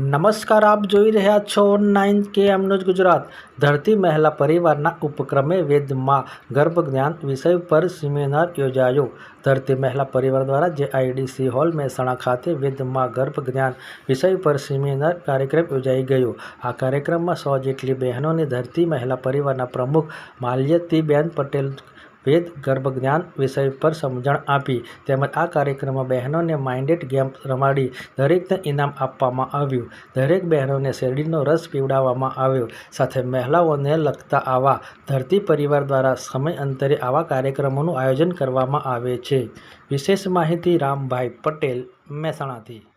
નમસ્કાર, આપ જોઈ રહ્યા છો નાઇન કે એમનો જ ગુજરાત. ધરતી મહિલા પરિવારના ઉપક્રમે વેદમાં ગર્ભજ્ઞાન વિષય પર સેમિનાર યોજાયો. ધરતી મહિલા પરિવાર દ્વારા જે આઈડીસી હોલ મહેસાણા ખાતે વેદમાં ગર્ભજ્ઞાન વિષય પર સેમિનાર કાર્યક્રમ યોજાઈ ગયો. આ કાર્યક્રમમાં સો જેટલી બહેનોને ધરતી મહિલા પરિવારના પ્રમુખ માલ્યતીબેન પટેલ વેદ ગર્ભજ્ઞાન વિષય પર સમજણ આપી. તેમજ આ કાર્યક્રમમાં બહેનોને માઇન્ડેડ ગેમ રમાડી દરેકને ઇનામ આપવામાં આવ્યું. દરેક બહેનોને શેરડીનો રસ પીવડાવવામાં આવ્યો. સાથે મહિલાઓને લગતા આવા ધરતી પરિવાર દ્વારા સમય અંતરે આવા કાર્યક્રમોનું આયોજન કરવામાં આવે છે. વિશેષ માહિતી રામભાઈ પટેલ મહેસાણાથી.